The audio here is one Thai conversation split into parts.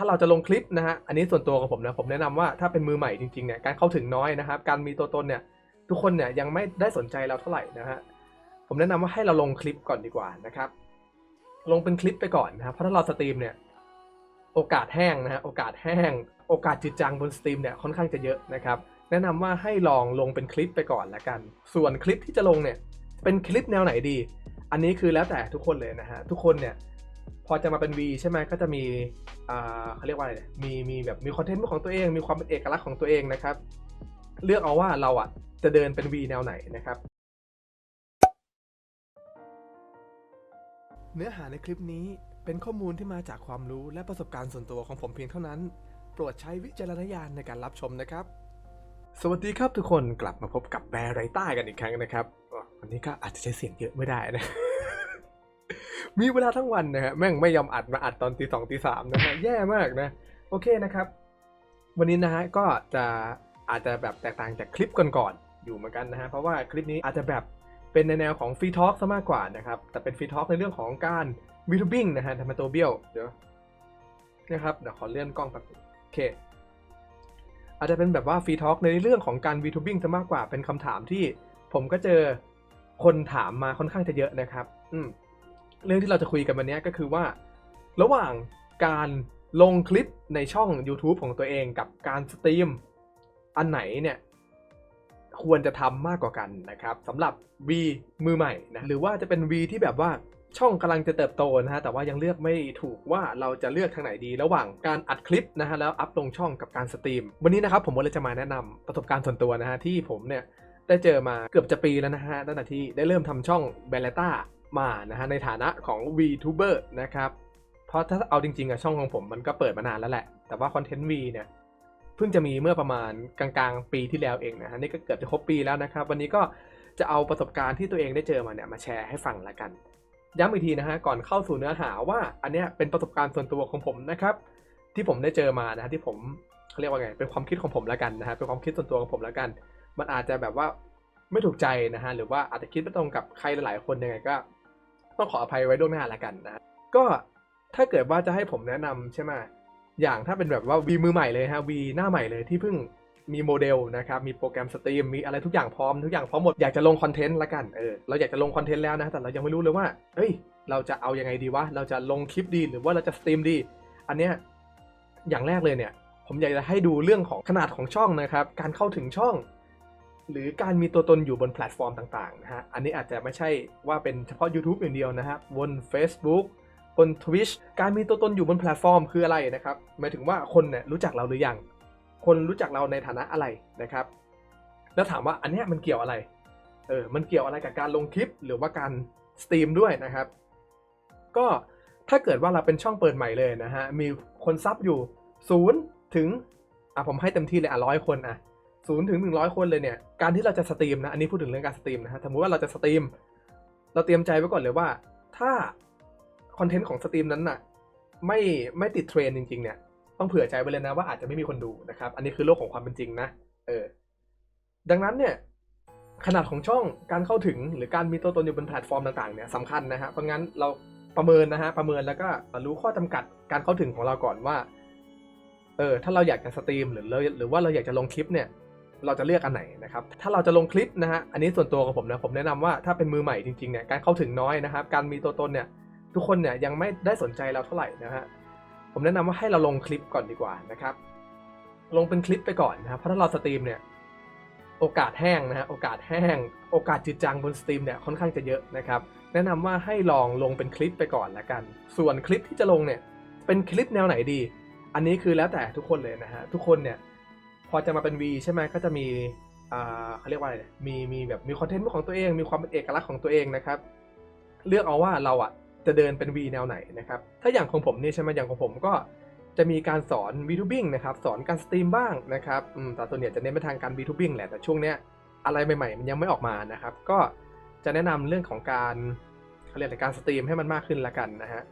ถ้าเราจะลงคลิปนะฮะ อันนี้ส่วนตัวของผมนะ ผมแนะนำว่าถ้าเป็นมือใหม่จริงๆเนี่ย การเข้าถึงน้อยนะครับ การมีตัวตนเนี่ย ทุกคนเนี่ยยังไม่ได้สนใจเราเท่าไหร่นะฮะ ผมแนะนำว่าให้เราลงคลิปก่อนดีกว่านะครับ ลงเป็นคลิปไปก่อนนะครับ เพราะถ้าเราสตรีมเนี่ย โอกาสแห้งนะฮะ โอกาสแห้ง โอกาสจืดจางบนสตรีมเนี่ยค่อนข้างจะเยอะนะครับ แนะนำว่าให้ลองลงเป็นคลิปไปก่อนละกัน ส่วนคลิปที่จะลงเนี่ย เป็นคลิปแนวไหนดี อันนี้คือแล้วแต่ทุกคนเลยนะฮะ ทุกคนเนี่ย พอจะมาเป็น V ใช่ไหมก็จะมีอ่าเขาเรียกว่าอะไรเนี่ยมีมีแบบมีคอนเทนต์ของตัวเอง มีความเป็นเอกลักษณ์ของตัวเองนะครับ เลือกเอาว่าเราอะจะเดินเป็น V แนวไหนนะครับ เนื้อหาในคลิปนี้เป็นข้อมูลที่มาจากความรู้และประสบการณ์ส่วนตัวของผมเพียงเท่านั้น โปรดใช้วิจารณญาณในการรับชมนะครับ สวัสดีครับทุกคนกลับมาพบกับแบร์ไรต้ากันอีกครั้งนะครับอ๋อวันนี้ก็อาจจะใช้เสียงเยอะไม่ได้นะ มีเวลาทั้งวันนะฮะแม่งไม่ยอมอัดมาอัดตอนตีสองตีสามนะฮะแย่มากนะ โอเคนะครับ วันนี้นะฮะก็จะอาจจะแบบแตกต่างจากคลิปก่อนๆอยู่เหมือนกันนะฮะเพราะว่าคลิปนี้อาจจะแบบเป็นในแนวของฟรีทอล์กซะมากกว่านะครับแต่เป็นฟรีทอล์กในเรื่องของการวิทูบิ้งนะฮะทำไมตัวเบี้ยวเดี๋ยวนะครับเดี๋ยวขอเลื่อนกล้องแป๊บโอเค อาจจะเป็นแบบว่าฟรีทอล์กในเรื่องของการ VTubing ซะมากกว่าเป็นคำถามที่ผมก็เจอคนถามมาค่อนข้างจะเยอะนะครับ อืม เรื่องที่เราจะคุยกันวันนี้ก็คือว่า ระหว่างการลงคลิปในช่อง YouTube ของตัวเองกับการสตรีม อันไหนเนี่ยควรจะทำมากกว่ากันนะครับสำหรับ V มือใหม่นะหรือว่าจะเป็น V ที่แบบว่าช่องกำลังจะเติบโตนะฮะแต่ว่ายังเลือกไม่ถูกว่าเราจะเลือกทางไหนดี ระหว่างการอัดคลิปนะฮะแล้วอัพลงช่องกับการสตรีม วันนี้นะครับผมก็เลยจะมาแนะนำประสบการณ์ส่วนตัวนะฮะที่ผมเนี่ยได้เจอมาเกือบจะปีแล้วนะฮะตั้งแต่ที่ได้เริ่มทำช่องเบลต้า มานะฮะในฐานะของ VTuber นะครับเพราะถ้าเอาจริงๆอะช่องของผมมันก็เปิดมานานแล้วแหละ แต่ว่าคอนเทนต์ V เนี่ยเพิ่งจะมีเมื่อประมาณกลางๆ ปีที่แล้วเองนะฮะนี่ก็เกือบจะครบปีแล้วนะครับ วันนี้ก็จะเอาประสบการณ์ที่ตัวเองได้เจอมาเนี่ยมาแชร์ให้ฟังละกัน ย้ำอีกทีนะฮะก่อนเข้าสู่เนื้อหาว่าอันเนี้ยเป็นประสบการณ์ส่วนตัวของผมนะครับ ที่ผมได้เจอมานะฮะที่ผมเขาเรียกว่าไงเป็นความคิดของผมละกันนะฮะเป็นความคิดส่วนตัวของผมละกัน มันอาจจะแบบว่าไม่ถูกใจนะฮะหรือว่าอาจจะคิดไม่ตรงกับใครหลายๆคนยังไงก็ ต้องขออภัยไว้ด้วยไม่หาละกันนะ ก็ถ้าเกิดว่าจะให้ผมแนะนำใช่ไหมอย่างถ้าเป็นแบบว่าวีมือใหม่เลยฮะวีหน้าใหม่เลยที่เพิ่งมีโมเดลนะครับมีโปรแกรมสตรีมมีอะไรทุกอย่างพร้อมทุกอย่างพร้อมหมดอยากจะลงคอนเทนต์ละกันเออเราอยากจะลงคอนเทนต์แล้วนะแต่เรายังไม่รู้เลยว่าเอ้ย เราจะเอายังไงดีวะเราจะลงคลิปดีหรือว่าเราจะสตรีมดี อันเนี้ยอย่างแรกเลยเนี่ยผมอยากจะให้ดูเรื่องของขนาดของช่องนะครับ การเข้าถึงช่อง หรือการมีตัวตนอยู่บนแพลตฟอร์มต่างๆนะฮะ อันนี้อาจจะไม่ใช่ว่าเป็นเฉพาะ YouTube อย่างเดียวนะครับบน Facebook บน Twitch การมีตัวตนอยู่บนแพลตฟอร์มคืออะไรนะครับ หมายถึงว่าคนเนี่ยรู้จักเราหรือยัง คนรู้จักเราในฐานะอะไรนะครับ แล้วถามว่าอันนี้มันเกี่ยวอะไร เออ มันเกี่ยวอะไรกับการลงคลิปหรือว่าการสตรีมด้วยนะครับ ก็ถ้าเกิดว่าเราเป็นช่องเปิดใหม่เลยนะฮะ มีคนซับอยู่ศูนย์ถึง อะผมให้เต็มที่เลยอะร้อยคนอะ ศูนย์ถึงหนึ่งร้อยคนเลยเนี่ย การที่เราจะสตรีมนะ อันนี้พูดถึงเรื่องการสตรีมนะฮะ สมมติว่าเราจะสตรีม เราเตรียมใจไว้ก่อนเลยว่า ถ้าคอนเทนต์ของสตรีมนั้นน่ะ ไม่ไม่ติดเทรนด์จริง ๆ เนี่ย ต้องเผื่อใจไว้เลยนะว่าอาจจะไม่มีคนดูนะครับ อันนี้คือโลกของความเป็นจริงนะ เออ ดังนั้นเนี่ย ขนาดของช่อง การเข้าถึง หรือการมีตัวตนอยู่บนแพลตฟอร์มต่างๆ เนี่ยสำคัญนะฮะ เพราะงั้นเราประเมินนะฮะ ประเมินแล้วก็รู้ข้อจำกัดการเข้าถึงของเราก่อนว่า เออ ถ้าเราอยากจะสตรีมหรือเราหรือว่าเราอยากจะลงคลิปเนี่ย เราจะเลือกอันไหนนะครับ ถ้าเราจะลงคลิปนะฮะ อันนี้ส่วนตัวของผมนะ ผมแนะนำว่าถ้าเป็นมือใหม่จริงๆเนี่ย การเข้าถึงน้อยนะครับ การมีตัวตนเนี่ย ทุกคนเนี่ยยังไม่ได้สนใจเราเท่าไหร่นะฮะ ผมแนะนำว่าให้เราลงคลิปก่อนดีกว่านะครับ ลงเป็นคลิปไปก่อนนะครับ เพราะถ้าเราสตรีมเนี่ย โอกาสแห้งนะฮะ โอกาสแห้ง โอกาสจืดจางบนสตรีมเนี่ยค่อนข้างจะเยอะนะครับ แนะนำว่าให้ลองลงเป็นคลิปไปก่อนละกัน ส่วนคลิปที่จะลงเนี่ย เป็นคลิปแนวไหนดี อันนี้คือแล้วแต่ทุกคนเลยนะฮะ ทุกคนเนี่ย พอจะมาเป็น V ใช่ไหมก็จะมีอ่าเขาเรียกว่าอะไรเนี่ยมีมีแบบมีคอนเทนต์ของตัวเอง มีความเป็นเอกลักษณ์ของตัวเองนะครับ เลือกเอาว่าเราอะจะเดินเป็น V แนวไหนนะครับ ถ้าอย่างของผมนี่ใช่ไหมอย่างของผมก็จะมีการสอน VTubing นะครับ สอนการสตรีมบ้างนะครับอืมแต่ส่วนใหญ่จะเน้นไปทางการ VTubing แหละ แต่ช่วงเนี้ยอะไรใหม่ๆ มันยังไม่ออกมานะครับ ก็จะแนะนำเรื่องของการเขาเรียกอะไรการสตรีมให้มันมากขึ้นละกันนะฮะ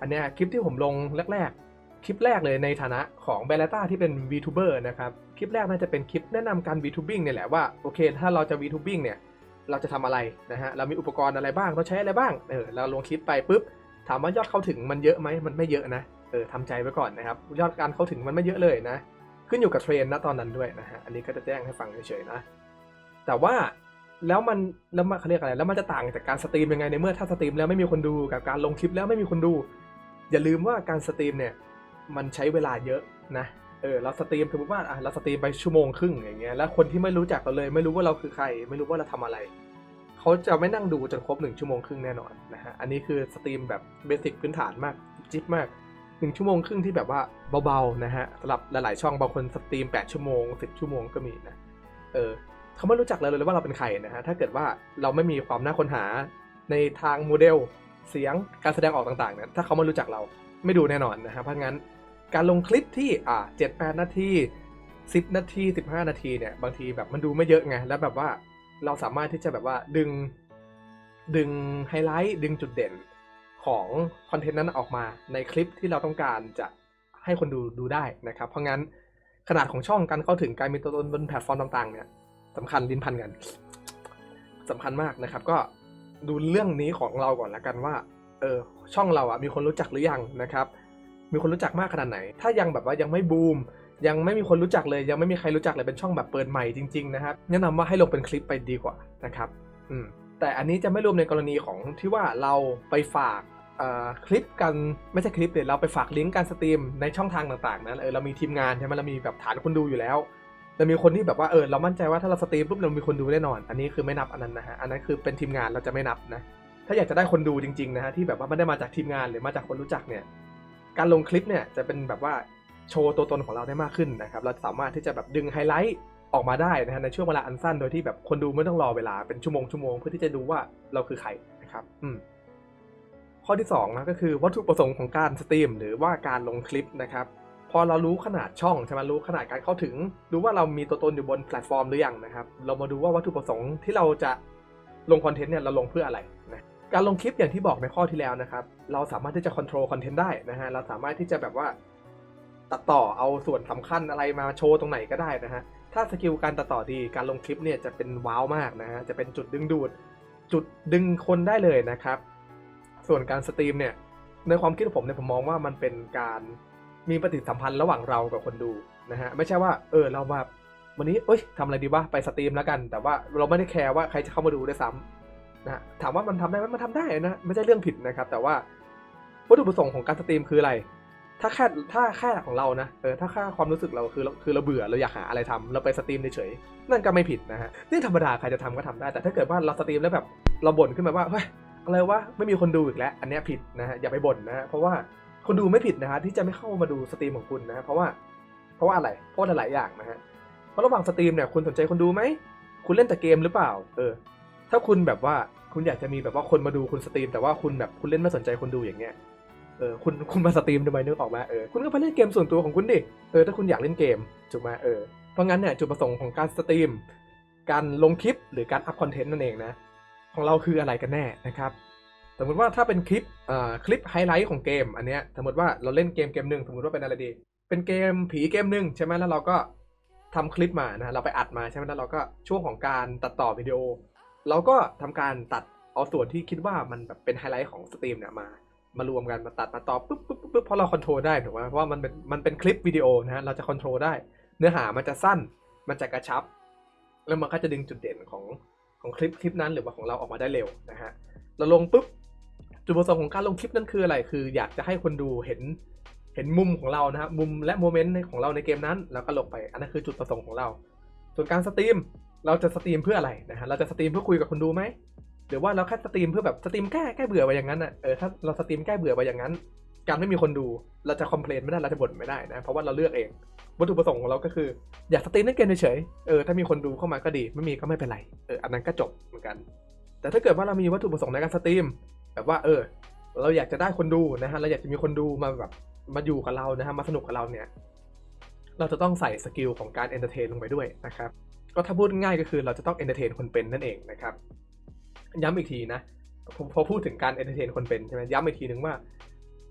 อันเนี้ยคลิปที่ผมลงแรกๆ คลิปแรกเลยในฐานะของเบลต้าที่เป็น VTuber นะครับ คลิปแรกน่าจะเป็นคลิปแนะนำการ VTubing เนี่ยแหละว่าโอเค ถ้าเราจะ VTubing เนี่ยเราจะทำอะไรนะฮะเรามีอุปกรณ์อะไรบ้างต้องใช้อะไรบ้างเออเราลงคลิปไปปุ๊บถามว่ายอดเข้าถึงมันเยอะไหมมันไม่เยอะนะเออทำใจไว้ก่อนนะครับยอดการเข้าถึงมันไม่เยอะเลยนะ ขึ้นอยู่กับเทรนด์ณตอนนั้นด้วยนะฮะอันนี้ก็จะแจ้งให้ฟังเฉยๆนะ แต่ว่าแล้วมันแล้วมันเขาเรียกอะไรแล้วมันจะต่างจากการสตรีมยังไงในเมื่อถ้าสตรีมแล้วไม่มีคนดูกับการลงคลิปแล้วไม่มีคนดู อย่าลืมว่าการสตรีมเนี่ย มันใช้เวลาเยอะนะเออเราสตรีมสมมติว่าอะเราสตรีมไปชั่วโมงครึ่งอย่างเงี้ยแล้วคนที่ไม่รู้จักเราเลย ไม่รู้ว่าเราคือใคร ไม่รู้ว่าเราทำอะไรเขาจะไม่นั่งดูจนครบหนึ่งชั่วโมงครึ่งแน่นอนนะฮะอันนี้คือสตรีมแบบเบสิกพื้นฐานมากจิ๊บมากหนึ่งชั่วโมงครึ่งที่แบบว่าเบาๆนะฮะสำหรับหลายๆช่องบางคนสตรีมแปดชั่วโมงสิบชั่วโมงก็มีนะเออเขาไม่รู้จักเราเลยว่าเราเป็นใครนะฮะถ้าเกิดว่าเราไม่มีความน่าค้นหาในทางโมเดลเสียงการแสดงออกต่างๆเนี่ยถ้าเขาไม่รู้จักเรา ไม่ดูแน่นอนนะฮะเพราะงั้นการลงคลิปที่อ่าเจ็ดแปดนาทีสิบนาทีสิบห้านาทีเนี่ยบางทีแบบมันดูไม่เยอะไงแล้วแบบว่าเราสามารถที่จะแบบว่าดึงดึงไฮไลท์ดึงจุดเด่นของคอนเทนต์นั้นออกมาในคลิปที่เราต้องการจะให้คนดูดูได้นะครับ เพราะงั้นขนาดของช่องการเข้าถึงการมีตัวตนบนแพลตฟอร์มต่างๆเนี่ยสำคัญลิ้นพันกันสำคัญมากนะครับ ก็ดูเรื่องนี้ของเราก่อนละกันว่า เออช่องเราอะมีคนรู้จักหรือยังนะครับ มีคนรู้จักมากขนาดไหน ถ้ายังแบบว่ายังไม่บูมยังไม่มีคนรู้จักเลย ยังไม่มีใครรู้จักเลยเป็นช่องแบบเปิดใหม่จริงๆนะครับแนะนำว่าให้ลงเป็นคลิปไปดีกว่านะครับอืมแต่อันนี้จะไม่รวมในกรณีของที่ว่าเราไปฝากอ่อคลิปกันไม่ใช่คลิปเดี๋ยวเราไปฝากลิงก์การสตรีมในช่องทางต่างๆนั้นเออเรามีทีมงานใช่ไหมเรามีแบบฐานคนดูอยู่แล้วเรามีคนที่แบบว่าเออเรามั่นใจว่าถ้าเราสตรีมปุ๊บเรามีคนดูแน่นอน อันนี้คือไม่นับอันนั้นนะฮะอันนั้นคือเป็นทีมงานเราจะไม่นับนะ ถ้าอยากจะได้คนดูจริงๆนะฮะที่แบบว่าไม่ได้มาจากทีมงานหรือมาจากคนรู้จักเนี่ยการลงคลิปเนี่ยจะเป็นแบบว่าโชว์ตัวตนของเราได้มากขึ้นนะครับเราสามารถที่จะแบบดึงไฮไลท์ออกมาได้นะฮะในช่วงเวลาอันสั้นโดยที่แบบคนดูไม่ต้องรอเวลาเป็นชั่วโมงชั่วโมงเพื่อที่จะดูว่าเราคือใครนะครับอืมข้อที่สองนะก็คือวัตถุประสงค์ของการสตรีมหรือว่าการลงคลิปนะครับพอเรารู้ขนาดช่องใช่ไหมรู้ขนาดการเข้าถึงรู้ว่าเรามีตัวตนอยู่บนแพลตฟอร์มหรือยังนะครับ เรามาดูว่าวัตถุประสงค์ที่เราจะลงคอนเทนต์เนี่ยเราลงเพื่ออะไร การลงคลิปอย่างที่บอกในข้อที่แล้วนะครับ เราสามารถที่จะควบคุมคอนเทนต์ได้นะฮะ เราสามารถที่จะแบบว่าตัดต่อเอาส่วนสำคัญอะไรมาโชว์ตรงไหนก็ได้นะฮะ ถ้าสกิลการตัดต่อดีการลงคลิปเนี่ยจะเป็นว้าวมากนะฮะ จะเป็นจุดดึงดูด จุดดึงคนได้เลยนะครับ ส่วนการสตรีมเนี่ย ในความคิดของผมเนี่ยผมมองว่ามันเป็นการมีปฏิสัมพันธ์ระหว่างเรากับคนดูนะฮะ ไม่ใช่ว่าเออเราแบบวันนี้เอ้ยทำอะไรดีวะไปสตรีมแล้วกัน แต่ว่าเราไม่ได้แคร์ว่าใครจะเข้ามาดูด้วยซ้ำ นะถามว่ามันทำได้ไหมมันทำได้นะไม่ใช่เรื่องผิดนะครับ แต่ว่าวัตถุประสงค์ของการสตรีมคืออะไร ถ้าแค่ถ้าแค่ของเรานะเออถ้าแค่ความรู้สึกเราคือคือเราเบื่อเราอยากหาอะไรทำเราไปสตรีมเฉยๆนั่นก็ไม่ผิดนะฮะนี่ธรรมดาใครจะทำก็ทำได้ แต่ถ้าเกิดว่าเราสตรีมแล้วแบบเราบ่นขึ้นมาว่าเฮ้ยอะไรวะไม่มีคนดูอีกแล้ว อันนี้ผิดนะฮะอย่าไปบ่นนะฮะเพราะว่าคนดูไม่ผิดนะฮะที่จะไม่เข้ามาดูสตรีมของคุณนะฮะเพราะว่าเพราะว่าอะไรเพราะหลายๆอย่างนะฮะเพราะระหว่างสตรีมเนี่ยคุณสนใจคนดูไหมคุณเล่นแต่เกมหรือเปล่า เออ ถ้าคุณแบบว่าคุณอยากจะมีแบบว่าคนมาดูคุณสตรีม แต่ว่าคุณแบบคุณเล่นไม่สนใจคนดูอย่างเงี้ยเออคุณคุณมาสตรีมทำไมนึกออกมาเออคุณก็ไปเล่นเกมส่วนตัวของคุณดิเออถ้าคุณอยากเล่นเกมถูกไหมเออเพราะงั้นเนี่ยจุดประสงค์ของการสตรีม การลงคลิปหรือการอัพคอนเทนต์นั่นเองนะของเราคืออะไรกันแน่นะครับสมมติว่าถ้าเป็นคลิปอ่าคลิปไฮไลท์ของเกมอันเนี้ยสมมติว่าเราเล่นเกมเกมหนึ่งสมมติว่าเป็นอะไรดี เป็นเกมผีเกมหนึ่งใช่ไหมแล้วเราก็ทำคลิปมานะเราไปอัดมาใช่ไหมแล้วเราก็ช่วงของการตัดต่อวิดีโอ เราก็ทำการตัดเอาส่วนที่คิดว่ามันแบบเป็นไฮไลท์ของสตรีมเนี่ยมามารวมกันมาตัดมาต่อปุ๊บปุ๊บปุ๊บเพราะเราคอนโทรลได้ถูกไหมเพราะว่ามันเป็นมันเป็นคลิปวิดีโอนะฮะเราจะคอนโทรลได้ เนื้อหามันจะสั้นมันจะกระชับ แล้วมันก็จะดึงจุดเด่นของของคลิปคลิปนั้นหรือว่าของเราออกมาได้เร็วนะฮะเราลงปุ๊บจุดประสงค์ของการลงคลิปนั้นคืออะไร คือ อยากจะให้คนดูเห็นเห็นมุมของเรานะฮะมุมและโมเมนต์ของเราในเกมนั้น แล้วก็ลงไปอันนั้นคือจุดประสงค์ของเรา ส่วนการสตรีม เราจะสตรีมเพื่ออะไรนะฮะเราจะสตรีมเพื่อคุยกับคนดูไหมหรือว่าเราแค่สตรีมเพื่อแบบสตรีมแก้แก้เบื่อไปอย่างนั้นอะเออถ้าเราสตรีมแก้เบื่อไปอย่างนั้น การไม่มีคนดูเราจะคอมเพลนไม่ได้เราจะบ่นไม่ได้นะเพราะว่าเราเลือกเองวัตถุประสงค์ของเราก็คือ อยากสตรีมเล่นเกมเฉยๆเออถ้ามีคนดูเข้ามาก็ดีไม่มีก็ไม่เป็นไรเอออันนั้นก็จบเหมือนกัน แต่ถ้าเกิดว่าเรามีวัตถุประสงค์ในการสตรีมแบบว่าเออ เราอยากจะได้คนดูนะฮะเราอยากจะมีคนดูมาแบบมาอยู่กับเรานะฮะมาสนุกกับเราเนี่ย เราจะต้องใส่สกิลของการเอนเตอร์เทนลงไปด้วยนะครับ ก็ถ้าพูดง่ายก็คือเราจะต้องเอนเตอร์เทนคนเป็นนั่นเองนะครับ ย้ำอีกทีนะผมพอพูดถึงการเอนเตอร์เทนคนเป็นใช่ไหมย้ำอีกทีนึงว่า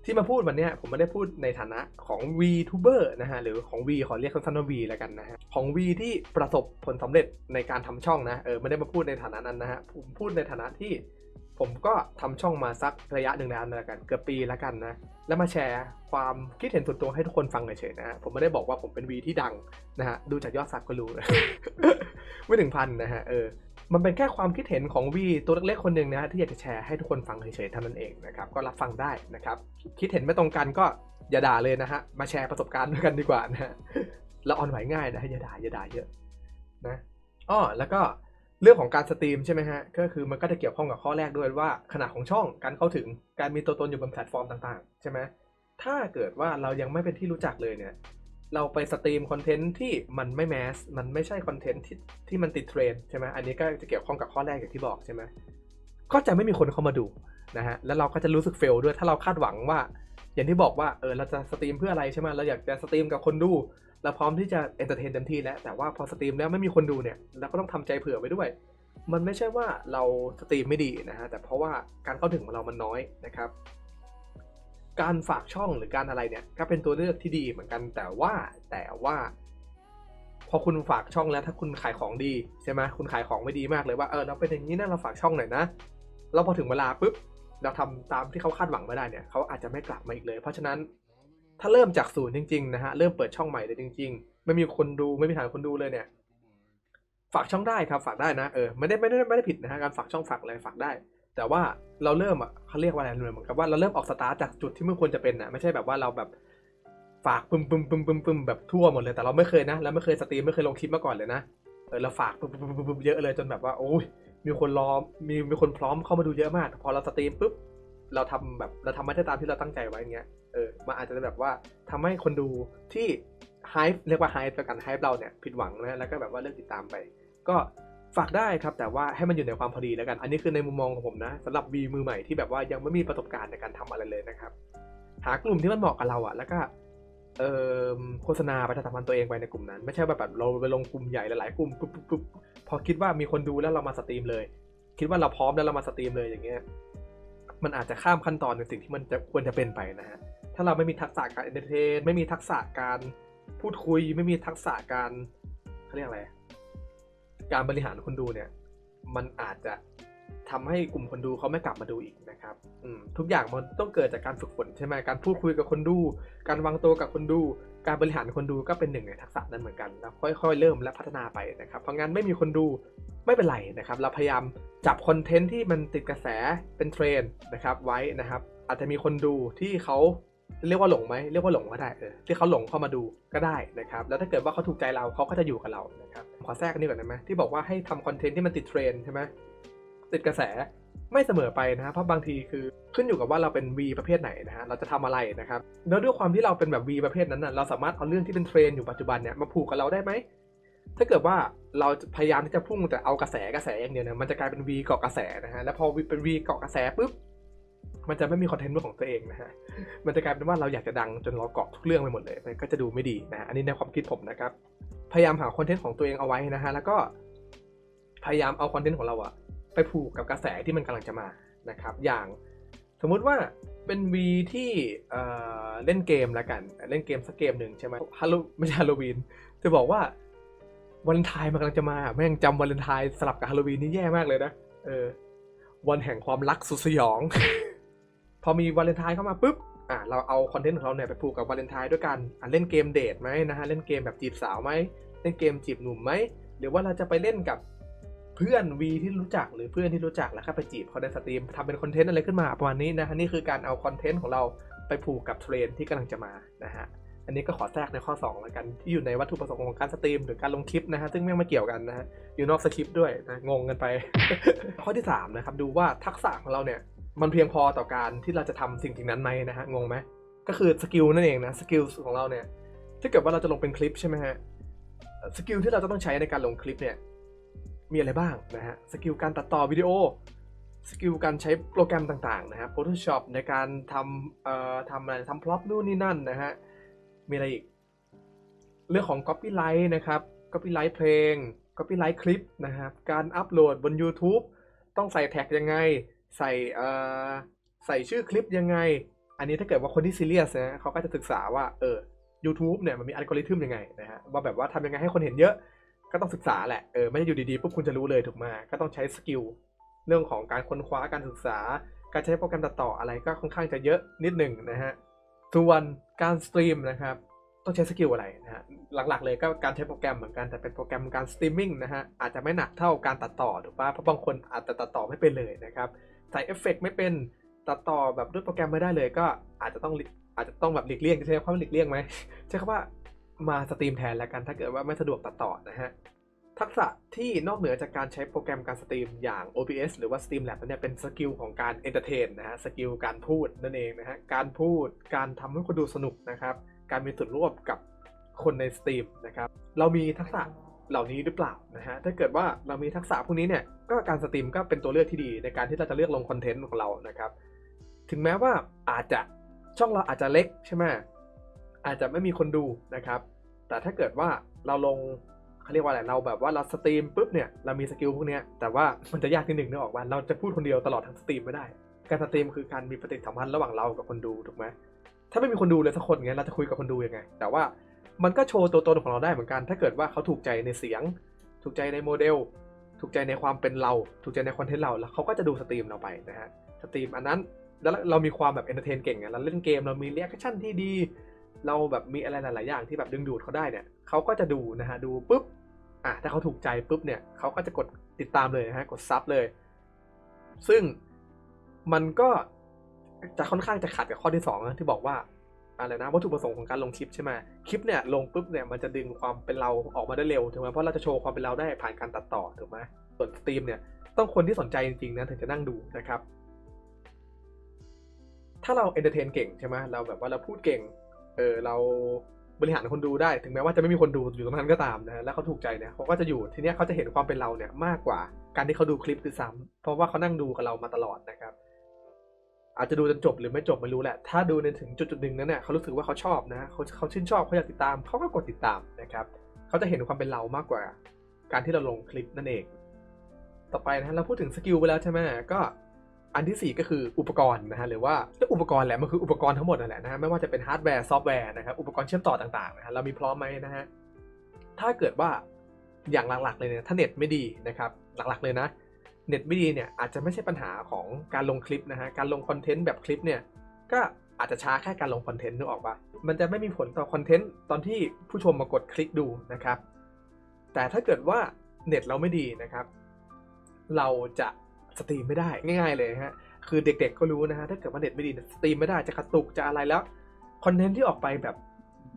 ที่มาพูดวันนี้ผมไม่ได้พูดในฐานะของ VTuber นะฮะหรือของ V ขอเรียกสั้นๆว่า V แล้วกันนะฮะของ V ที่ประสบผลสำเร็จในการทำช่องนะเออไม่ได้มาพูดในฐานะนั้นนะฮะผมพูดในฐานะที่ ผมก็ทำช่องมาสักระยะหนึ่งแล้วนะกันเกือบปีแล้วกันนะ แล้วมาแชร์ความคิดเห็นส่วนตัวให้ทุกคนฟังเฉยๆนะผมไม่ได้บอกว่าผมเป็นวีที่ดังนะฮะดูจากยอดซับก็รู้นะไม่ถึงพันนะฮะเออมันเป็นแค่ความคิดเห็นของวีตัวเล็กๆคนหนึ่งนะฮะที่อยากจะแชร์ให้ทุกคนฟังเฉยๆเท่านั้นเองนะครับก็รับฟังได้นะครับ คิดเห็นไม่ตรงกันก็อย่าด่าเลยนะฮะมาแชร์ประสบการณ์ด้วยกันดีกว่านะฮะเราอ่อนไหวง่ายนะฮะอย่าด่าอย่าด่าเยอะนะอ้อแล้วก็ เรื่องของการสตรีมใช่ไหมฮะ ก็คือมันก็จะเกี่ยวข้องกับข้อแรกด้วยว่าขนาดของช่องการเข้าถึงการมีตัวตนอยู่บนแพลตฟอร์มต่างๆ ใช่ไหมถ้าเกิดว่าเรายังไม่เป็นที่รู้จักเลยเนี่ย เราไปสตรีมคอนเทนต์ที่มันไม่แมส มันไม่ใช่คอนเทนต์ที่ที่มันติดเทรนด์ใช่ไหมอันนี้ก็จะเกี่ยวข้องกับข้อแรกอย่างที่บอกใช่ไหมก็จะไม่มีคนเข้ามาดูนะฮะ แล้วเราก็จะรู้สึกเฟลด้วย ถ้าเราคาดหวังว่า อย่างที่บอกว่า เออ เราจะสตรีมเพื่ออะไรใช่ไหมเราอยากจะสตรีมกับคนดู เราพร้อมที่จะเอนเตอร์เทนเต็มที่แล้ว แต่ว่าพอสตรีมแล้วไม่มีคนดูเนี่ยเราก็ต้องทำใจเผื่อไว้ด้วย มันไม่ใช่ว่าเราสตรีมไม่ดีนะฮะแต่เพราะว่าการเข้าถึงของเรามันน้อยนะครับ การฝากช่องหรือการอะไรเนี่ยก็เป็นตัวเลือกที่ดีเหมือนกันแต่ว่าแต่ว่า พอคุณฝากช่องแล้วถ้าคุณขายของดีใช่ไหมคุณขายของไม่ดีมากเลยว่าเออเราเป็นอย่างนี้นะเราฝากช่องหน่อยนะแล้วพอถึงเวลาปุ๊บเราทำตามที่เขาคาดหวังไม่ได้เนี่ยเขาอาจจะไม่กลับมาอีกเลย เพราะฉะนั้น ถ้าเริ่มจากศูนย์จริงๆนะฮะเริ่มเปิดช่องใหม่เลยจริง ๆ ไม่มีคนดูไม่มีฐานคนดูเลยเนี่ย ฝากช่องได้ครับฝากได้นะเออไม่ได้ไม่ได้ไม่ได้ผิดนะฮะการฝากช่องฝากอะไรฝากได้ แต่ว่าเราเริ่มอะเขาเรียกว่าอะไรเหมือนกับว่าเราเริ่มออกสตาร์จากจุดที่ไม่ควรจะเป็นนะไม่ใช่แบบว่าเราแบบฝากปึมปึมปึมปึมปึมแบบทั่วหมดเลยแต่เราไม่เคยนะเราไม่เคยสตรีมไม่เคยลงคลิปมาก่อนเลยนะเออเราฝากปึมปึมปึมปึมเยอะเลยจนแบบว่าโอ้ยมีคนรอมีมีคนพร้อมเข้ามาดูเยอะมาก พอเราสตรีมปุ๊บเราทำแบบเราทำไม่ได้ตามที่เราตั้งใจไว้เงี้ย เออมันอาจจะแบบว่าทำให้คนดูที่ไฮเรียกว่าไฮประกันไฮเราเนี่ยผิดหวังนะแล้วก็แบบว่าเลิกติดตามไป ก็ฝากได้ครับ แต่ว่าให้มันอยู่ในความพอดีแล้วกัน อันนี้คือในมุมมองของผมนะสำหรับวีมือใหม่ที่แบบว่ายังไม่มีประสบการณ์ในการทำอะไรเลยนะครับ หากลุ่มที่มันเหมาะกับเราอะแล้วก็เอ่อโฆษณาประชาสัมพันธ์ตัวเองไปในกลุ่มนั้น ไม่ใช่แบบแบบเราไปลงกลุ่มใหญ่หลายๆกลุ่มปุ๊บปุ๊บปุ๊บพอคิดว่ามีคนดูแล้วเรามาสตรีมเลย คิดว่าเราพร้อมแล้วเรามาสตรีมเลยอย่างเงี้ยมันอาจจะข้ามขั้นตอนในสิ่งที่มันจะควรจะเป็นไปนะฮะ ถ้าเราไม่มีทักษะการเอนเตอร์เทนไม่มีทักษะการพูดคุย ไม่มีทักษะการเขาเรียกอะไร การบริหารคนดูเนี่ย มันอาจจะทำให้กลุ่มคนดูเขาไม่กลับมาดูอีกนะครับอืมทุกอย่างมันต้องเกิดจากการฝึกฝนใช่ไหมการพูดคุยกับคนดู การวางตัวกับคนดู การบริหารคนดูก็เป็นหนึ่งในทักษะนั้นเหมือนกันแล้วค่อยๆ เริ่มและพัฒนาไปนะครับ เพราะงั้นไม่มีคนดูไม่เป็นไรนะครับ เราพยายามจับคอนเทนต์ที่มันติดกระแสเป็นเทรนนะครับไว้นะครับ อาจจะมีคนดูที่เขา เรียกว่าหลงไหมเรียกว่าหลงก็ได้เออที่เขาหลงเข้ามาดูก็ได้นะครับแล้วถ้าเกิดว่าเขาถูกใจเราเขาก็จะอยู่กับเรานะครับขอแทรกนนี้ก่อนได้ไหมที่บอกว่าให้ทำคอนเทนต์ที่มันติดเทรนใช่ไหมติดกระแสไม่เสมอไปนะเพราะบางทีคือขึ้นอยู่กับว่าเราเป็น V ประเภทไหนนะฮะเราจะทำอะไรนะครับแล้วด้วยความที่เราเป็นแบบ V ประเภทนั้นนะเราสามารถเอาเรื่องที่เป็นเทรนอยู่ปัจจุบันเนี่ยมาผูกกับเราได้ไหมถ้าเกิดว่าเราพยายามที่จะพุ่งแต่เอากระแสกระแสอย่างเดียวเนี่ยมันจะกลายเป็น V เกาะกระแสนะฮะแล้วพอเป็น V เกาะกระแสปุ๊บ มันจะไม่มีคอนเทนต์เป็นของตัวเองนะฮะ มันจะกลายเป็นว่าเราอยากจะดังจนเราเกาะทุกเรื่องไปหมดเลย มันก็จะดูไม่ดีนะฮะ อันนี้ในความคิดผมนะครับ พยายามหาคอนเทนต์ของตัวเองเอาไว้นะฮะ แล้วก็พยายามเอาคอนเทนต์ของเราอะไปผูกกับกระแสที่มันกำลังจะมานะครับ อย่างสมมุติว่าเป็น V ที่เอ่อเล่นเกมแล้วกัน เล่นเกมสักเกมหนึ่งใช่ไหมฮัลโลไม่ใช่ฮาโลวีน จะบอกว่าวาเลนไทน์มันกำลังจะมา แม่งจำวาเลนไทน์สลับกับฮาโลวีนนี่แย่มากเลยนะ เออ วันแห่งความรักสุดสยอง พอมีวาเลนไทน์เข้ามาปุ๊บอะเราเอาคอนเทนต์ของเราเนี่ยไปผูกกับวาเลนไทน์ด้วยกันอะเล่นเกมเดทไหมนะฮะเล่นเกมแบบจีบสาวไหมเล่นเกมจีบหนุ่มไหมหรือว่าเราจะไปเล่นกับเพื่อนวีที่รู้จักหรือเพื่อนที่รู้จักแล้วก็ไปจีบเขาในสตรีมทำเป็นคอนเทนต์อะไรขึ้นมาประมาณนี้นะฮะนี่คือการเอาคอนเทนต์ของเราไปผูกกับเทรนด์ที่กำลังจะมานะฮะอันนี้ก็ขอแทรกในข้อ 2 แล้วกัน ที่อยู่ในวัตถุประสงค์ของการสตรีมหรือการลงคลิปนะฮะซึ่งไม่มาเกี่ยวกันนะฮะอยู่นอกสคริปต์ด้วยนะงงกันไป ข้อที่สามนะครับ ดูว่าทักษะของเราเนี่ย มันเพียงพอต่อการที่เราจะทำสิ่งสิ่งนั้นไหมนะฮะงงไหมก็คือสกิลนั่นเองนะสกิลของเราเนี่ยถ้าเกิดว่าเราจะลงเป็นคลิปใช่ไหมฮะสกิลที่เราจะต้องใช้ในการลงคลิปเนี่ยมีอะไรบ้างนะฮะสกิลการตัดต่อวิดีโอสกิลการใช้โปรแกรมต่างๆนะฮะ Photoshop ในการทำเอ่อทำอะไรทำพล็อปนู่นนี่นั่นนะฮะ มีอะไรอีก เรื่องของ Copyright นะครับ Copyright เพลง Copyright คลิปนะครับ การอัปโหลดบน YouTube ต้องใส่แท็กยังไง ใส่เอ่อใส่ชื่อคลิปยังไง อันนี้ถ้าเกิดว่าคนที่ซีเรียสนะเขาก็จะศึกษาว่าเออ u t u b e เนี่ยมันมีอัลกอริทึมยังไงนะฮะว่าแบบว่าทำยังไงให้คนเห็นเยอะก็ต้องศึกษาแหละเออไม่ได้อยู่ดีๆปุ๊บคุณจะรู้เลยถูกไหมก็ต้องใช้สกิลเรื่องของการค้นคว้าการศึกษา การใช้โปรแกรมตัดต่ออะไรก็ค่อนข้างจะเยอะนิดหนึ่งนะฮะส่วนการสตรีมนะครับต้องใช้สกิลอะไรนะฮะหลักๆเลยก็การใช้โปรแกรมเหมือนกันแต่เป็นโปรแกรมการสตรีมมิ่งนะฮะอาจจะไม่หนักเท่าการตัดต่อถูกปะเพราะบางคนอาจจะตัดต่อไม่เป็นเลยนะครับ ใส่เอฟเฟกต์ไม่เป็นตัดต่อแบบด้วยโปรแกรมไม่ได้เลยก็อาจจะต้องอาจจะต้องแบบหลีกเลี่ยงใช้คำว่าหลีกเลี่ยงไหมใช้คำว่ามาสตรีมแทนแล้วกันถ้าเกิดว่าไม่สะดวกตัดต่อนะฮะทักษะที่นอกเหนือจากการใช้โปรแกรมการสตรีมอย่าง OBS หรือว่า Streamlab นั้นเนี่ยเป็นสกิลของการเอนเตอร์เทนนะฮะสกิลการพูดนั่นเองนะฮะการพูดการทำให้คนดูสนุกนะครับ การมีส่วนร่วมกับคนในสตรีมนะครับ เรามีทักษะ เหล่านี้หรือเปล่านะฮะถ้าเกิดว่าเรามีทักษะพวกนี้เนี่ยก็การสตรีมก็เป็นตัวเลือกที่ดีในการที่เราจะเลือกลงคอนเทนต์ของเรานะครับ ถึงแม้ว่าอาจจะช่องเราอาจจะเล็กใช่ไหมอาจจะไม่มีคนดูนะครับ แต่ถ้าเกิดว่าเราลงเขาเรียกว่าอะไรเราแบบว่าเราสตรีมปุ๊บเนี่ยเรามีสกิลพวกนี้แต่ว่ามันจะยากนิดหนึ่งนึกออกว่าเราจะพูดคนเดียวตลอดทั้งสตรีมไม่ได้ การสตรีมคือการมีปฏิสัมพันธ์ระหว่างเรากับคนดูถูกไหมถ้าไม่มีคนดูเลยสักคนเงี้ยเราจะคุยกับคนดูยังไง แต่ว่า มันก็โชว์ตัวตนของเราได้เหมือนกัน ถ้าเกิดว่าเขาถูกใจในเสียง ถูกใจในโมเดล ถูกใจในความเป็นเรา ถูกใจในคอนเทนต์เราแล้วเขาก็จะดูสตรีมเราไปนะฮะสตรีมอันนั้นแล้วเรามีความแบบเอนเตอร์เทนเก่งไงเราเล่นเกมเรามีเรีแอคชั่นที่ดี เราแบบมีอะไรหลาย ๆ อย่างที่แบบดึงดูดเขาได้เนี่ยเขาก็จะดูนะฮะดูปุ๊บอะถ้าเขาถูกใจปุ๊บเนี่ยเขาก็จะกดติดตามเลยนะฮะกดซับเลย ซึ่งมันก็จะค่อนข้างจะขัดกับข้อที่สองนะที่บอกว่า อะไรนะวัตถุประสงค์ของการลงคลิปใช่ไหมคลิปเนี่ยลงปุ๊บเนี่ยมันจะดึงความเป็นเราออกมาได้เร็วถูกไหมเพราะเราจะโชว์ความเป็นเราได้ผ่านการตัดต่อถูกไหมส่วนสตรีมเนี่ยต้องคนที่สนใจจริงๆนะถึงจะนั่งดูนะครับ ถ้าเราเอนเตอร์เทนเก่งใช่ไหมเราแบบว่าเราพูดเก่งเออเราบริหารคนดูได้ถึงแม้ว่าจะไม่มีคนดูอยู่ตรงนั้นก็ตามนะแล้วเขาถูกใจเนี่ยเขาก็จะอยู่ทีเนี้ยเขาจะเห็นความเป็นเราเนี่ยมากกว่าการที่เขาดูคลิปคือซ้ำเพราะว่าเขานั่งดูกับเรามาตลอดนะครับ อาจจะดูจนจบหรือไม่จบไม่รู้แหละ ถ้าดูในถึงจุดจุดหนึ่งนั้นเนี่ยเขารู้สึกว่าเขาชอบนะเขาเขาชื่นชอบเขาอยากติดตามเขาก็กดติดตามนะครับเขาจะเห็นความเป็นเรามากกว่า การที่เราลงคลิปนั่นเอง ต่อไปนะเราพูดถึงสกิลไปแล้วใช่ไหมก็อันที่ 4 ก็คืออุปกรณ์นะฮะหรือว่าองอุปกรณ์แหละมันคืออุปกรณ์ทั้งหมดนั่นแหละนะฮะไม่ว่าจะเป็นฮาร์ดแวร์ซอฟต์แวร์นะครับอุปกรณ์เชื่อมต่อต่างๆนะฮะเรามีพร้อมไหมนะฮะถ้าเกิดว่าอย่างหลักๆเลยเนี่ยถ้าเน็ตไม่ดีนะครับหลักๆเลยนะ เน็ตไม่ดีเนี่ยอาจจะไม่ใช่ปัญหาของการลงคลิปนะฮะการลงคอนเทนต์แบบคลิปเนี่ยก็อาจจะช้าแค่การลงคอนเทนต์นึกออกปะมันจะไม่มีผลต่อคอนเทนต์ตอนที่ผู้ชมมากดคลิกดูนะครับ แต่ถ้าเกิดว่าเน็ตเราไม่ดีนะครับ เราจะสตรีมไม่ได้ง่ายๆเลยฮะคือเด็กๆก็รู้นะฮะถ้าเกิดว่าเน็ตไม่ดีสตรีมไม่ได้จะกระตุกจะอะไรแล้วคอนเทนต์ที่ออกไปแบบ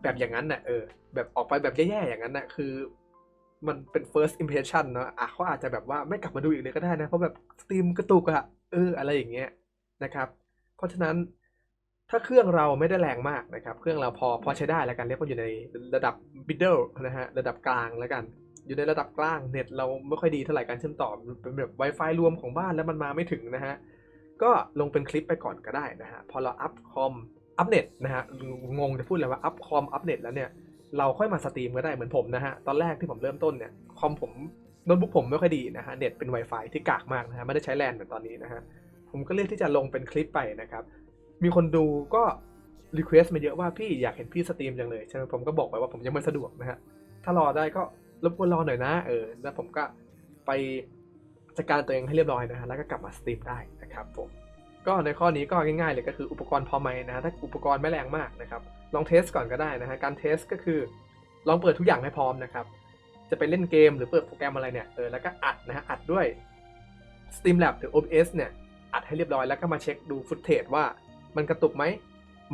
แบบอย่างนั้นน่ะเออแบบออกไปแบบแย่ๆอย่างนั้นน่ะคือ มันเป็น first impression เนอะอะเขาอาจจะแบบว่าไม่กลับมาดูอีกเลยก็ได้นะ เพราะแบบสตรีมกระตุกอะเอออะไรอย่างเงี้ยนะครับ เพราะฉะนั้นถ้าเครื่องเราไม่ได้แรงมากนะครับ เครื่องเราพอพอใช้ได้แล้วกันเรียกว่าอยู่ในระดับ middle นะฮะระดับกลางแล้วกัน อยู่ในระดับกลางเน็ตเราไม่ค่อยดีเท่าไหร่การเชื่อมต่อเป็นแบบ Wi-Fi รวมของบ้านแล้วมันมาไม่ถึงนะฮะก็ลงเป็นคลิปไปก่อนก็ได้นะฮะพอเราอัพคอมอัพเน็ตนะฮะงงจะพูดเลยว่าอัพคอมอัพเน็ตแล้วเนี่ย เราค่อยมาสตรีมก็ได้เหมือนผมนะฮะ ตอนแรกที่ผมเริ่มต้นเนี่ย คอมผมโน้ตบุ๊กผมไม่ค่อยดีนะฮะ เน็ตเป็น Wi-Fi ที่กากมากนะฮะ ไม่ได้ใช้แลนเหมือนตอนนี้นะฮะ ผมก็เลือกที่จะลงเป็นคลิปไปนะครับ มีคนดูก็รีเควสต์มาเยอะว่าพี่อยากเห็นพี่สตรีมจังเลยใช่ไหมผมก็บอกไปว่าผมยังไม่สะดวกนะฮะ ถ้ารอได้ก็รบกวนรอหน่อยนะ เออ แล้วผมก็ไปจัดการตัวเองให้เรียบร้อยนะฮะ แล้วก็กลับมาสตรีมได้นะครับผม ก็ในข้อนี้ก็ง่ายๆเลยก็คืออุปกรณ์พอไหมนะฮะถ้าอุปกรณ์ไม่แรงมากนะครับลองเทสก่อนก็ได้นะฮะการเทสก็คือลองเปิดทุกอย่างให้พร้อมนะครับ จะไปเล่นเกมหรือเปิดโปรแกรมอะไรเนี่ยเออแล้วก็อัดนะฮะอัดด้วย Steamlab หรือ OBS เนี่ยอัดให้เรียบร้อยแล้วก็มาเช็คดูฟุตเทจว่ามันกระตุกไหม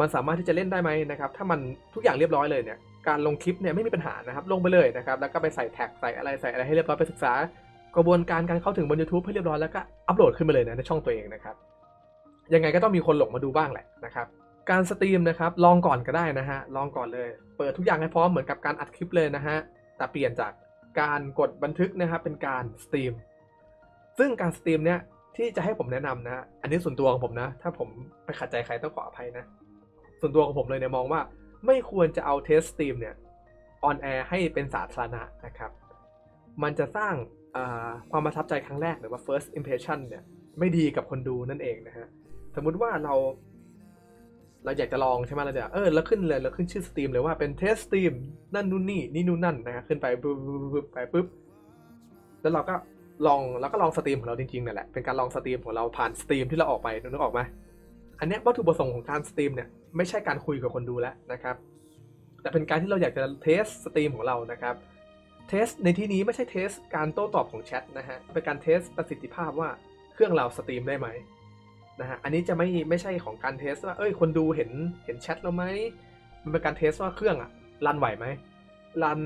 มันสามารถที่จะเล่นได้ไหมนะครับถ้ามันทุกอย่างเรียบร้อยเลยเนี่ยการลงคลิปเนี่ยไม่มีปัญหานะครับลงไปเลยนะครับแล้วก็ไปใส่แท็กใส่อะไรใส่อะไรให้เรียบร้อยไปศึกษากระบวนการการเข้าถึงบน YouTube ให้เรียบร้อยแล้วก็อัปโหลดขึ้นมาเลยนะในช่องตัวเองนะครับ ยังไงก็ต้องมีคนหลงมาดูบ้างแหละนะครับการสตรีมนะครับลองก่อนก็ได้นะฮะลองก่อนเลย เปิดทุกอย่างให้พร้อมเหมือนกับการอัดคลิปเลยนะฮะแต่เปลี่ยนจากการกดบันทึกนะครับเป็นการสตรีมซึ่งการสตรีมเนี่ยที่จะให้ผมแนะนำนะอันนี้ส่วนตัวของผมนะ ถ้าผมไปขัดใจใครต้องขออภัยนะ ส่วนตัวของผมเลยเนี่ยมองว่าไม่ควรจะเอาเทสสตรีมเนี่ยออนแอร์ให้เป็นสาธารณะนะครับ มันจะสร้างความประทับใจครั้งแรกหรือว่า first impression เนี่ยไม่ดีกับคนดูนั่นเองนะฮะ สมมุติว่าเรา เราอยากจะลองใช่ไหมเราจะเออแล้วขึ้นเลยแล้วขึ้นชื่อสตรีมเลยว่าเป็นเทสสตรีมนั่นนู่นนี่นี่นู่นนั่นนะขึ้นไปปุ๊บปุ๊บไปปุ๊บแล้วเราก็ลองแล้วก็ลองสตรีมของเราจริงๆนั่นแหละเป็นการลองสตรีมของเราผ่านสตรีมที่เราออกไปนึกออกไหมอันนี้วัตถุประสงค์ของการสตรีมเนี่ยไม่ใช่การคุยกับคนดูแล้วนะครับ แต่เป็นการที่เราอยากจะเทสสตรีมของเรานะครับเทสในที่นี้ไม่ใช่เทสการโต้ตอบของแชทนะฮะเป็นการเทสประสิทธิภาพว่าเครื่องเราสตรีมได้ไหม นะฮะอันนี้จะไม่ไม่ใช่ของการเทสว่าเอ้ยคนดูเห็นเห็นแชทเราไหมมันเป็นการเทสว่าเครื่องอะรันไหวไหมรัน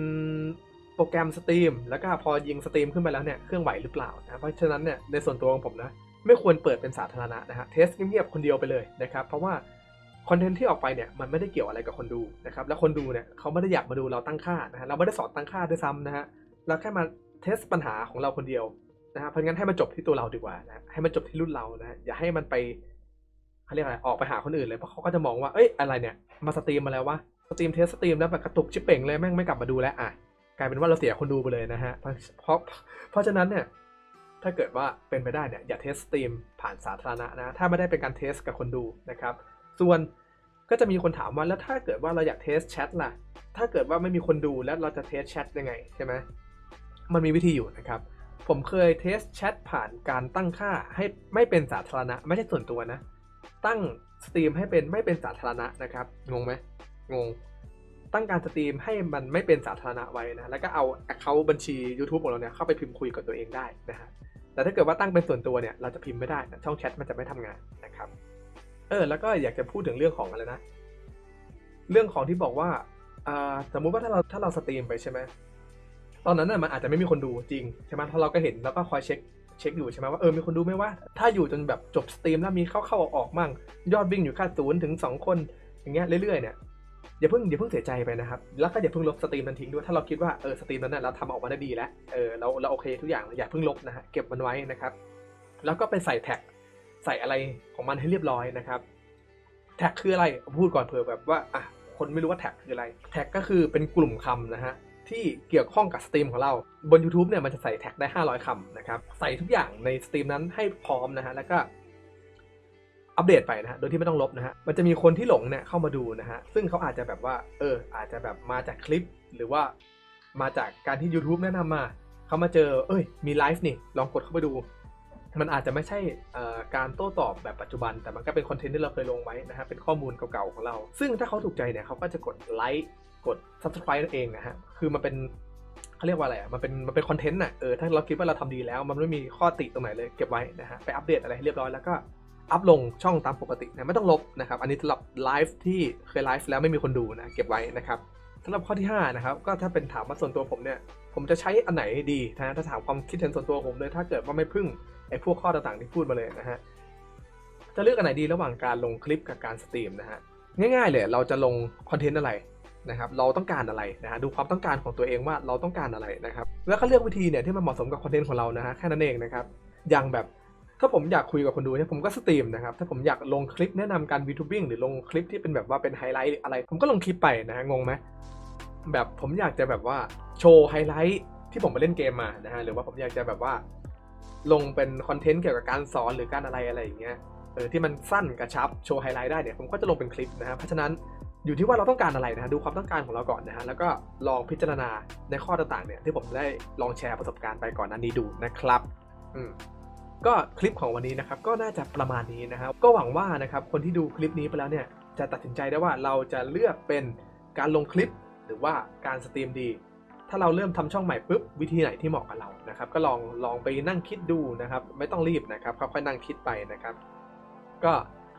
โปรแกรมสตรีมแล้วก็พอยิงสตรีมขึ้นไปแล้วเนี่ยเครื่องไหวหรือเปล่านะเพราะฉะนั้นเนี่ยในส่วนตัวของผมนะไม่ควรเปิดเป็นสาธารณะนะฮะเทสเงียบๆคนเดียวไปเลยนะครับเพราะว่าคอนเทนต์ที่ออกไปเนี่ยมันไม่ได้เกี่ยวอะไรกับคนดูนะครับแล้วคนดูเนี่ยเขาไม่ได้อยากมาดูเราตั้งค่านะฮะเราไม่ได้สอนตั้งค่าด้วยซ้ำนะฮะเราแค่มาเทสปัญหาของเราคนเดียว นะฮะเพราะงั้นให้มันจบที่ตัวเราดีกว่านะให้มันจบที่รุ่นเรานะอย่าให้มันไปเขาเรียกอะไรออกไปหาคนอื่นเลยเพราะเขาก็จะมองว่าเอ้ยอะไรเนี่ยมาสตรีมมาแล้ววะสตรีมเทสสตรีมแล้วแบบกระตุกชิปเป่งเลยแม่งไม่กลับมาดูแล้วอะกลายเป็นว่าเราเสียคนดูไปเลยนะฮะเพราะเพราะเพราะฉะนั้นเนี่ยถ้าเกิดว่าเป็นไปได้เนี่ยอย่าเทสสตรีมผ่านสาธารณะนะถ้าไม่ได้เป็นการเทสกับคนดูนะครับ ส่วนก็จะมีคนถามว่าแล้วถ้าเกิดว่าเราอยากเทสแชทล่ะ ถ้าเกิดว่าไม่มีคนดูแล้วเราจะเทสแชทยังไงใช่ไหมมันมีวิธีอยู่นะครับ ผมเคยเทสแชทผ่านการตั้งค่าให้ไม่เป็นสาธารณะ ไม่ใช่ส่วนตัวนะ ตั้งสตรีมให้เป็นไม่เป็นสาธารณะนะครับ งงไหมงง ตั้งการสตรีมให้มันไม่เป็นสาธารณะไว้นะ แล้วก็เอา account บัญชี YouTube ของเราเนี่ยเข้าไปพิมพ์คุยกับตัวเองได้นะฮะแต่ถ้าเกิดว่าตั้งเป็นส่วนตัวเนี่ยเราจะพิมพ์ไม่ได้นะช่องแชทมันจะไม่ทำงานนะครับเออแล้วก็อยากจะพูดถึงเรื่องของอะไรนะ เรื่องของที่บอกว่าอ่าสมมุติว่าถ้าเราถ้าเราสตรีมไปใช่ไหม ตอนนั้นน่ะมันอาจจะไม่มีคนดูจริงใช่ไหมเพราะเราก็เห็นแล้วก็คอยเช็คเช็คอยู่ใช่ไหมว่าเออมีคนดูไหมว่าถ้าอยู่จนแบบจบสตรีมแล้วมีเข้าเข้าออกๆมั่งยอดวิ่งอยู่แค่ศูนย์ถึงสองคนอย่างเงี้ยเรื่อยๆเนี่ยอย่าเพิ่งอย่าเพิ่งเสียใจไปนะครับแล้วก็อย่าเพิ่งลบสตรีมนั้นทิ้งด้วยถ้าเราคิดว่าเออสตรีมนั้นน่ะเราทำออกมาได้ดีแล้วเออเราเราโอเคทุกอย่างอย่าเพิ่งลบนะฮะเก็บมันไว้นะครับ แล้วก็ไปใส่แท็กใส่อะไรของมันให้เรียบร้อยนะครับ แท็กคืออะไรพูดก่อนเผื่อแบบว่าอะคนไม่รู้ว่าแท็กคืออะไร แท็กก็คือเป็นกลุ่มคำนะฮะ ที่เกี่ยวข้องกับสตรีมของเรา บน YouTube เนี่ยมันจะใส่แท็กได้ 500 คำนะครับ ใส่ทุกอย่างในสตรีมนั้นให้พร้อมนะฮะ แล้วก็อัปเดตไปนะฮะ โดยที่ไม่ต้องลบนะฮะ มันจะมีคนที่หลงเนี่ยเข้ามาดูนะฮะ ซึ่งเขาอาจจะแบบว่า เออ อาจจะแบบมาจากคลิป หรือว่ามาจากการที่ YouTube แนะนำมา เขามาเจอ เอ้ย มีไลฟ์นี่ ลองกดเข้าไปดู มันอาจจะไม่ใช่การโต้ตอบแบบปัจจุบัน แต่มันก็เป็นคอนเทนต์ที่เราเคยลงไว้นะฮะ เป็นข้อมูลเก่าๆของเรา ซึ่งถ้าเขาถูกใจเนี่ยเขาก็จะกดไลค์ กด subscribe นั่นเองนะฮะ คือมันเป็นเขาเรียกว่าอะไรอะ มันเป็นมันเป็นคอนเทนต์น่ะ เออ ถ้าเราคิดว่าเราทำดีแล้ว มันไม่มีข้อติตรงไหนเลยเก็บไว้นะฮะ ไปอัปเดตอะไรให้เรียบร้อยแล้วก็อัพลงช่องตามปกตินะ ไม่ต้องลบนะครับ อันนี้สำหรับไลฟ์ที่เคยไลฟ์แล้วไม่มีคนดูนะ เก็บไว้นะครับสำหรับข้อที่ห้านะครับ ก็ถ้าเป็นถามว่าส่วนตัวผมเนี่ย ผมจะใช้อันไหนดีนะถ้าถามความคิดเห็นส่วนตัวผมเลย ถ้าเกิดว่าไม่พึ่งไอ้พวกข้อต่างๆที่พูดมาเลยนะฮะ จะเลือกอันไหนดีระหว่างการลงคลิปกับการสตรีมนะฮะ ง่ายๆเลย เราจะลงคอนเทนต์อะไร นะครับเราต้องการอะไรนะฮะดูความต้องการของตัวเองว่าเราต้องการอะไรนะครับ แล้วก็เลือกวิธีเนี่ยที่มันเหมาะสมกับคอนเทนต์ของเรานะฮะแค่นั้นเองนะครับอย่างแบบถ้าผมอยากคุยกับคนดูเนี่ยผมก็สตรีมนะครับ ถ้าผมอยากลงคลิปแนะนำการ VTubing หรือลงคลิปที่เป็นแบบว่าเป็นไฮไลท์อะไร ผมก็ลงคลิปไปนะฮะงงไหมแบบผมอยากจะแบบว่าโชว์ไฮไลท์ที่ผมไปเล่นเกมมานะฮะหรือว่าผมอยากจะแบบว่า ลงเป็นคอนเทนต์เกี่ยวกับการสอนหรือการอะไรอะไรอย่างเงี้ยเออที่มันสั้นกระชับโชว์ไฮไลท์ได้เนี่ยผมก็จะลงเป็นคลิปนะฮะเพราะฉะนั้น อยู่ที่ว่าเราต้องการอะไรนะฮะดูความต้องการของเราก่อนนะฮะแล้วก็ลองพิจารณาในข้อต่างๆเนี่ยที่ผมได้ลองแชร์ประสบการณ์ไปก่อนนั้นนี้ดูนะครับอืมก็คลิปของวันนี้นะครับก็น่าจะประมาณนี้นะครับก็หวังว่านะครับคนที่ดูคลิปนี้ไปแล้วเนี่ยจะตัดสินใจได้ว่าเราจะเลือกเป็นการลงคลิปหรือว่าการสตรีมดี ถ้าเราเริ่มทำช่องใหม่ปุ๊บวิธีไหนที่เหมาะกับเรานะครับก็ลองลองไปนั่งคิดดูนะครับไม่ต้องรีบนะครับค่อยๆนั่งคิดไปนะครับ ก็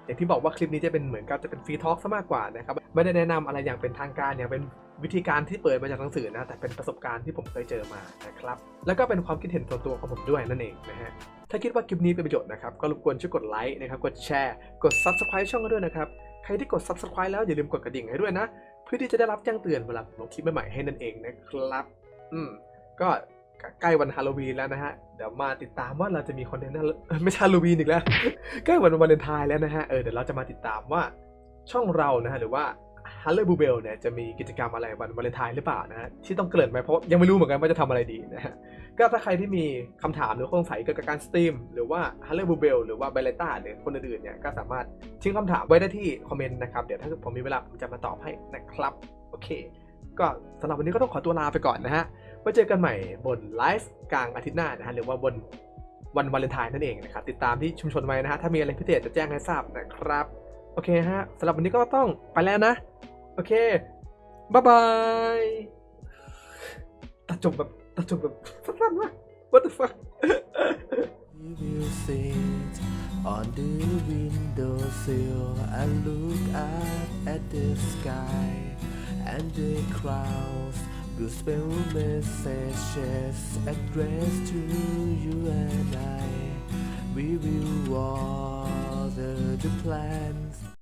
อย่างที่บอกว่าคลิปนี้จะเป็นเหมือนกับจะเป็นฟรีทอล์กซะมากกว่านะครับไม่ได้แนะนำอะไรอย่างเป็นทางการอย่างเป็นวิธีการที่เปิดมาจากหนังสือนะแต่เป็นประสบการณ์ที่ผมเคยเจอมานะครับแล้วก็เป็นความคิดเห็นส่วนตัวของผมด้วยนั่นเองนะฮะถ้าคิดว่าคลิปนี้เป็นประโยชน์นะครับก็รบกวนช่วยกดไลค์นะครับกดแชร์ กด subscribe ช่องด้วยนะครับใครที่กด subscribe แล้วอย่าลืมกดกระดิ่งให้ด้วยนะ เพื่อที่จะได้รับแจ้งเตือนเวลาผมลงคลิปใหม่ๆให้นั่นเองนะครับอืมก็ใกล้วันฮาโลวีนแล้วนะฮะ เดี๋ยวมาติดตามว่าเราจะมีคอนเทนต์อะไรไม่ใช่ฮาโลวีนอีกแล้ว ใกล้วันวาเลนไทน์แล้วนะฮะ เออ เดี๋ยวเราจะมาติดตามว่า ช่องเรานะฮะหรือว่าฮัลเลอร์บูเบลเนี่ยจะมีกิจกรรมอะไรวันวาเลนไทน์หรือเปล่านะฮะที่ต้องเกริ่นไปเพราะยังไม่รู้เหมือนกันว่าจะทำอะไรดีนะฮะก็ถ้าใครที่มีคำถามหรือข้อสงสัยเกี่ยวกับการสตรีมหรือว่าฮัลเลอร์บูเบลหรือว่าเบลต้าหรือคนอื่นๆเนี่ยก็สามารถทิ้งคำถามไว้ได้ที่คอมเมนต์นะครับเดี๋ยวถ้าผมมีเวลาผมจะมาตอบให้นะครับโอเค ก็สำหรับวันนี้ก็ต้องขอตัวลาไปก่อนนะฮะไไว้เจอกันใหม่บนไลฟ์กลางอาทิตย์หน้านะฮะหรือว่าบนวันวาเลนไทน์นั่นเองนะครับติดตามที่ชุมชนไว้นะฮะถ้ามีอะไรพิเศษจะแจ้งให้ทราบนะครับ โอเคฮะสำหรับวันนี้ก็ต้องไปแล้วนะ โอเคบ๊ายบายตัดจบแบบตัดจบแบบสั้นๆมาก what the fuck We will sit on the windowsill and look up at the sky and the clouds will spell messages addressed to you and I. We will water the plants